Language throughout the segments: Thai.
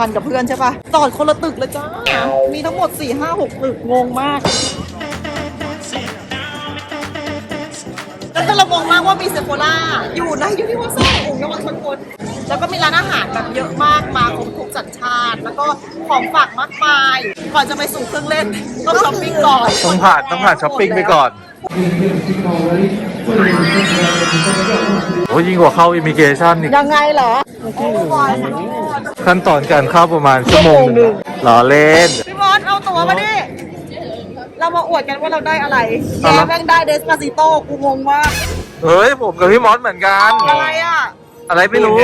คันกับเพื่อนใช่ปะจอดคนละตึกเลยจ้า มีทั้งหมด 4 5 6 ตึกงงมากแล้วก็เรางงมากว่ามีเซโฟล่าอยู่ในยูนิเวอร์แซลองค์ระวังชนคน แล้วก็มีร้านอาหารแบบเยอะมากมาครบทุกสัญชาติ แล้วก็ของฝากมากมาย ก่อนจะไปสู่เครื่องเล่นต้องช้อปปิ้งก่อน ต้องผ่านต้องผ่านช้อปปิ้งไปก่อน โอ้ยิ่งกว่าเข้าอิมิเกชันอีกยังไงเหรอ ขั้นตอนการเข้าประมาณชั่วโมงหนึ่งหล่อเล่น พี่บอสเอาตั๋วมาดิ เรามาอวดกันว่าเราได้อะไรแกเอาละแม่งได้เดสปาซิโต้กูงงมาก เฮ้ย ผมกับพี่มอสเหมือนกัน อะไรอะ อะไรไม่รู้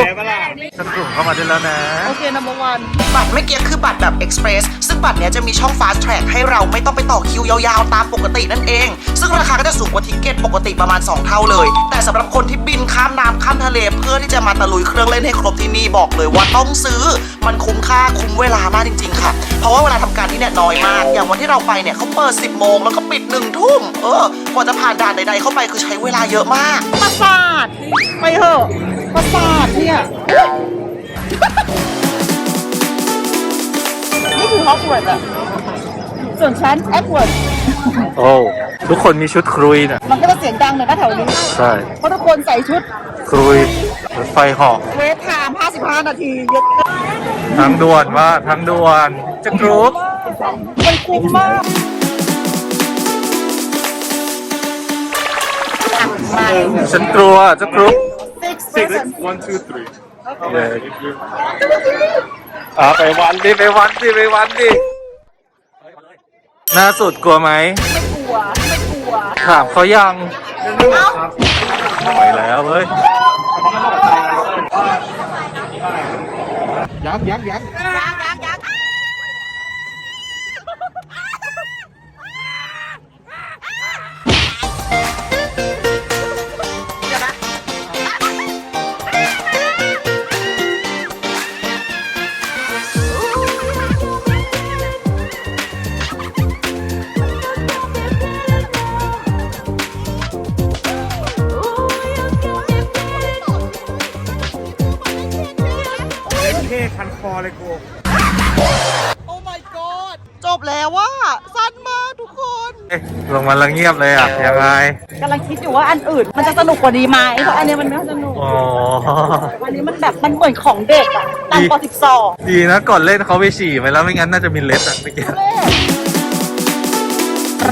ฉันกลุ่มเข้ามาได้แล้วนะ โอเค number one บัตรเมื่อกี้คือบัตรแบบ Express ซึ่งบัตรเนี้ยจะมีช่อง Fast Track ให้เราไม่ต้องไปต่อคิวยาวๆ ตามปกตินั่นเอง ซึ่งราคาก็จะสูงกว่าทิกเก็ตปกติประมาณ 2 เท่าเลย แต่สำหรับคนที่บินข้ามน้ำข้ามทะเล เพื่อที่จะมาตะลุยเครื่องเล่นให้ครบที่นี่บอกเลยว่าต้องซื้อมันคุ้มค่าคุ้มเวลามากจริง ๆ ค่ะ เพราะว่าเวลาทำการที่เนี่ยน้อยมาก อย่างวันที่เราไปเนี่ยเขาเปิด 10 โมงแล้วก็ปิด1ทุ่มเออกว่าจะผ่านด่านใดๆเข้าไปคือใช้เวลาเยอะมากประสาทไปเถอะ ประสาทเนี่ย นี่คือฮอกวอตส์อะส่วนฉันแอดเวิร์ดโอ้ทุกคนมีชุดครุยน่ะมันก็จะเสียงดังหน่อยนะแถวนี้ ใช่ เพราะทุกคนใส่ชุดครุยรถไฟเหอกเวทไทม์55 นาทีเยอะทางด่วนว่าทางด่วนจะกรุ๊ปมันคุ้มมากฉันกลัวจะกรุ๊ป six person one two three อ่าไปวันดิไปวันดิไปวันดิหน้าสุดกลัวไหมไม่กลัว ไม่กลัว ถามเขายังเอ้าไปแล้วเว้ยยังยังยัง อเลยกู โอ้ my god จบแล้วว่าสั้นมากทุกคนเอ๊ะลงมาแล้วเงียบเลยอะยังไงกำลังคิดอยู่ว่าอันอื่น มันจะสนุกกว่านี้ไหมเพราะอันนี้มันไม่สนุกอ๋ออันนี้มันแบบมันเหมือนของเด็กอะต่ำกว่าสิบสองดีนะก่อนเล่นเขาไปฉี่ไปแล้วไม่งั้นน่าจะมีเล็ดอะเมื่อกี้ เ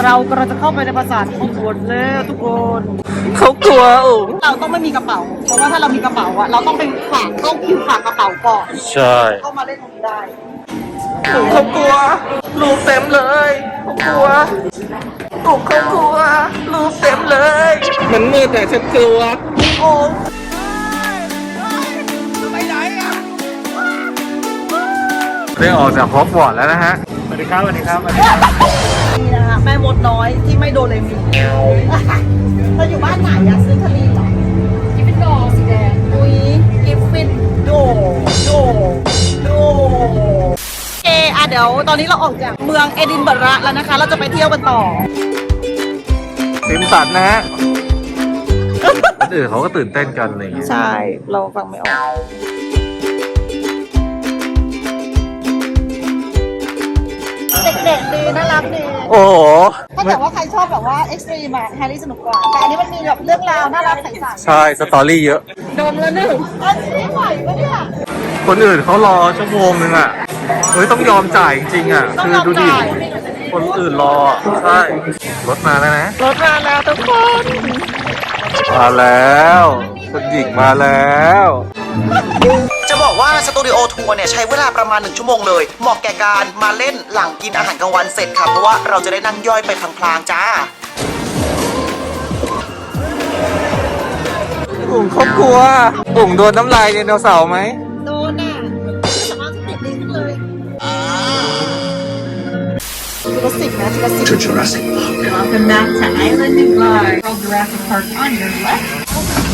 รากำลังจะเข้าไปในปราสาทของคนแล้วทุกคนเขากลัวอุ๋งเราต้องไม่มีกระเป๋า เพราะว่าถ้าเรามีกระเป๋าอะเราต้องไปฝากเข้าคิวฝากกระเป๋าก่อนใช่เข้ามาเล่นตรงนี้ได้เขากลัวรูปเต็มเลยเขากลัวอุ๋งเขากลัวรูปเต็มเลย มันมืดแต่ฉันกลัวโอ้ได้ออกจากฮอกวอตส์แล้วนะฮะ สวัสดีครับ สวัสดีครับนี่นะคะ แม่มดน้อยที่ไม่โดนเลยมีเธออยู่บ้านไหนอะซื้อทะเลเหรอกิฟฟินดอร์สีแดงอุ้ยกิฟฟินโดโดโดโอเคอะเดี๋ยวตอนนี้เราออกจากเมืองเอดินบะระแล้วนะคะ เราจะไปเที่ยวกันต่อซิมสันนะฮะคนอื่นเขาก็ตื่นเต้นกันอะไรอย่างเงี้ยใช่ เราฟังไม่ออกเด็กๆดีน่ารักดี โอ้โหถ้าเกิดว่าใครชอบแบบว่าเอ็กซ์ตรีมอะแฮร์รี่สนุกกว่า แต่อันนี้มันมีแบบเรื่องราวน่ารักใสใช่สตอรี่เยอะๆโดนแล้วหนึ่งอันนี้ไหวปะเนี่ยคนอื่นเขารอชั่วโมงนึงอะเฮ้ยต้องยอมจ่ายจริงๆอะต้องคือยอมดูดิจ่ายคนอื่นรออะใช่ รถมาแล้วนะ รถมาแล้วทุกคนมาแล้ว คุณหญิงมาแล้วจะบอกว่าสตูดิโอทัวร์เนี่ยใช้เวลาประมาณ 1 ชั่วโมงเลย เหมาะแก่การมาเล่นหลังกินอาหารกลางวันเสร็จค่ะ เพราะว่าเราจะได้นั่งย่อยไปพลางๆจ้าอุ่งเขากลัวอุ่งโดนน้ำลายไดโนเสาร์ไหมโดนอะสามารถติดดีขึ้นเลยจูราสสิกนะจูราสสิก Welcome back to Island of Mars. World Jurassic Park on your left.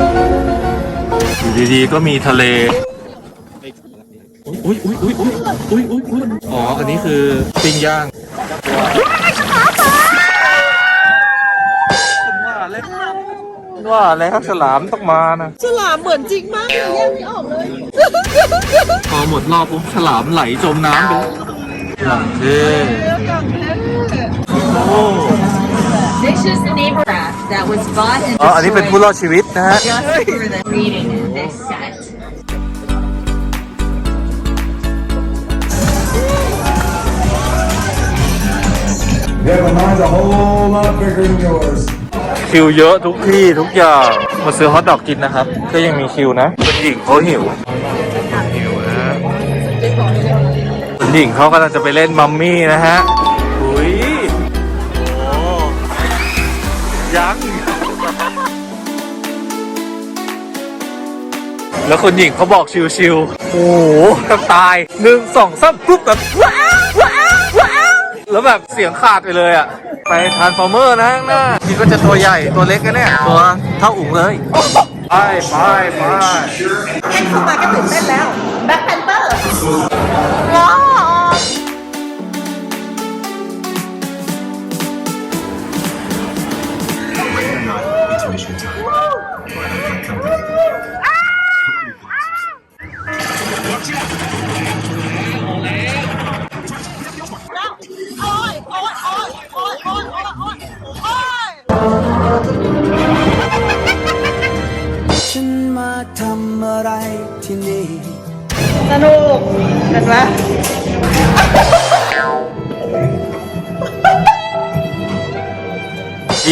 อยู่ดีๆก็มีทะเลอุ้ยอุ้ยอุ้ยอุ้ยอุ้ยอุ้ยอุ้ยอ๋อ อันนี้คือปิ้งย่างว่าแล้วว่าแล้วฉลามต้องมานะ ฉลามเหมือนจริงมากเลยแยกไม่ออกเลย พอหมดรอบปุ๊บฉลามไหลจมน้ำไปแล้วอย่างเท่โอ้ This is the neighbor craft that was bought and อ๋อ อันนี้เป็นผู้รอดชีวิตนะฮะ just for the reading this set. Yeah, but mine's a whole lot bigger than yours. คิวเยอะทุกที่ทุกอย่าง มาซื้อฮอทดอกกินนะครับ ก็ยังมีคิวนะคุณหญิงเขาหิวหิวนะคุณหญิงเขากำลังจะไปเล่นมัมมี่นะฮะอุ้ย แล้วคนหญิงเขาบอกชิวๆ โอ้โหจะตายหนึ่งสองสามปุ๊บแบบว้าวว้าวว้าวแล้วแบบเสียงขาดไปเลยอะ ไปทานฟอร์เมอร์นะข้างหน้านี่ก็จะตัวใหญ่ตัวเล็กกันเนี่ย ตัวเท่าอุ๋งเลย ไปไปไป แค่เข้ามาก็ตื่นเต้นแล้วแบ็คแพน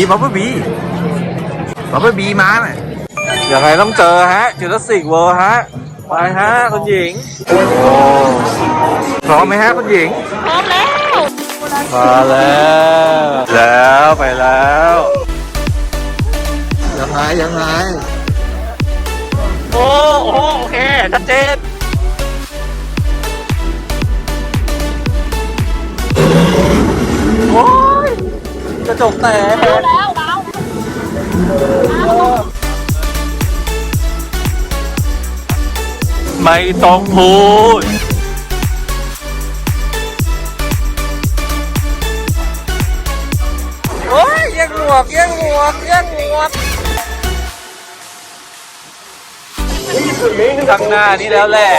บีบับเบิ้ลบีบับเบิ้ลบีมาน่ะยังไงต้องเจอฮะจูราสสิกเวิร์ฮะ ไปฮะคุณหญิง โอ้พร้อมไหมฮะคุณหญิง พร้อมแล้ว มาแล้ว แล้วไปแล้วยังไงยังไงโอ้โอ้โอเคชัดเจนโอ้ย กระจกแตกแล้วแล้วไม่ต้องพูดโอ้ยย่งหวกย่งหวกย่งหวกข้างหน้านี่แล้วแหละ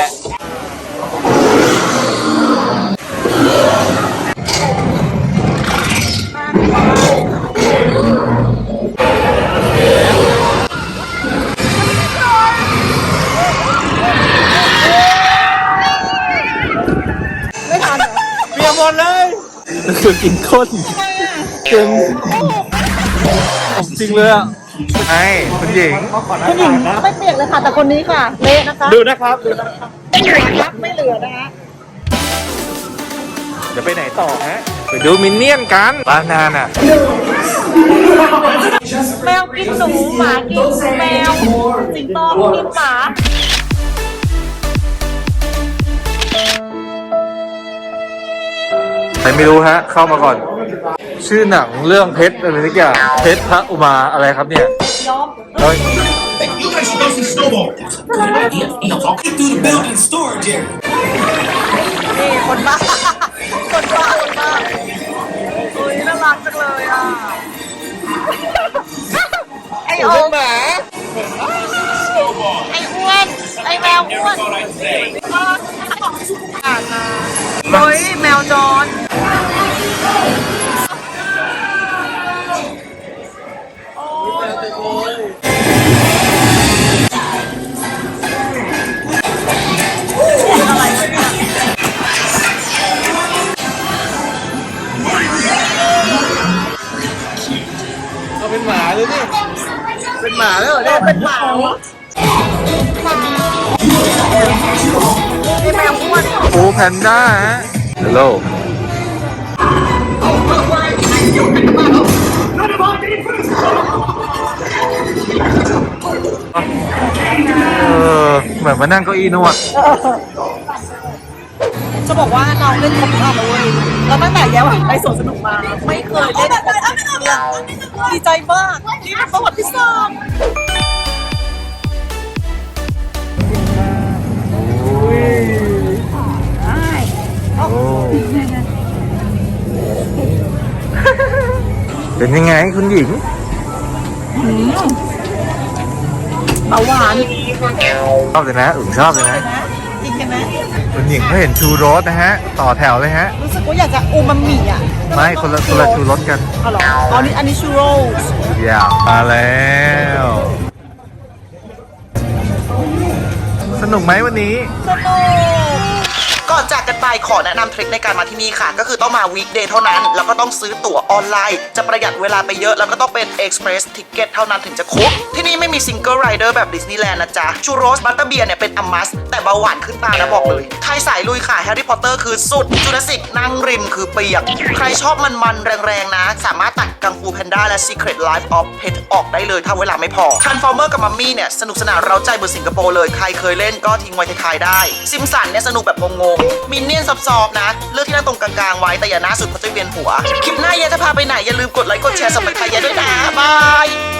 คือกินข้นเต็มจริงเลยอะไอ้คุณหญิง คุณหญิงไม่เปียกเลยค่ะ แต่คนนี้ค่ะเละนะคะดูนะครับดูนะครับไม่เหลือครับไม่เหลือนะคะจะไปไหนต่อฮะ ไปดูมินเนี่ยนกันบ้านนานอะ แมวกินหนูหมากินแมวสิงโตกินหมา ใครไม่รู้ฮะ เข้ามาก่อน ชื่อหนังเรื่องเพชรอะไรสักอย่างเพชรพระอุมาอะไรครับเนี่ยเฮ้ย You guys should go see Snowball. Good idea. You know, walking through the building storage area. นี่คนบ้า คนบ้าคนบ้าโอ้ยน่ารักจังเลยอะ ไอโอหมาไออ้วน ไอแมวอ้วนอ่านมาเฮ้ยแมวจร เอาเป็นหมาเลยนี่ เป็นหมาแล้วเหรอเนี่ยเป็นหมาไอแมวอ้วนโอ้แพนด้าฮะฮัลโหลเออเหมือนมานั่งเก้าอี้นวด จะบอกว่าเราเล่นครบทุกอันเลยเว้ยเราตั้งแต่แย้มไปสวนสนุกมา ไม่เคยเล่นครบทุกอัน อะดีใจมากนี่เป็นประวัติศาสตร์เป็นยังไงคุณหญิงเบาหวานชอบเลยนะอึ่งชอบเลยนะนะ กินกันนะ คุณหญิงเขาเห็นชูโรสนะฮะ ต่อแถวเลยฮะ รู้สึกว่าอยากจะอูมามิอะไม่คนละคนละชูรสกันอ๋อเหรออ๋อนี่อันนี้ชูโรสอย่ามาแล้ว สนุกไหมวันนี้ สนุก ก่อนจากกันไปขอแนะนำทริคในการมาที่นี่ค่ะ ก็คือต้องมาวีคเดย์เท่านั้น แล้วก็ต้องซื้อตั๋วออนไลน์ จะประหยัดเวลาไปเยอะ แล้วก็ต้องเป็น Express Ticket เท่านั้นถึงจะคุ้มที่นี่ไม่มีซิงเกิลไรเดอร์แบบดิสนีย์แลนด์นะจ๊ะชูโรสบัตเตอร์เบียร์เนี่ยเป็นอัมมัสแต่เบาหวานขึ้นตานะบอกเลยใครสายลุยค่ะแฮร์รี่พอตเตอร์คือสุดจูราสสิกนั่งริมคือเปียก ใครชอบมันๆแรงๆนะ สามารถตัดกังฟูแพนด้าและ Secret Life of Pet ออกได้เลยถ้าเวลาไม่พอ Transformer กับมัมมี่เนี่ยสนุกสนานเราใจเบอร์สิงคโปร์เลยใครเคยเล่นก็ทิ้งไว้ท้ายๆได้ซิมสันเนี่ยสนุกแบบงงมินเนี่ยนซอบๆนะ เลือกที่นั่งตรงกลางๆไว้แต่อย่าหน้าสุดเพราะจะเวียนหัว คลิปหน้าเยจะพาไปไหนอย่าลืมกดไลค์กดแชร์สับสไครต์ด้วยนะบาย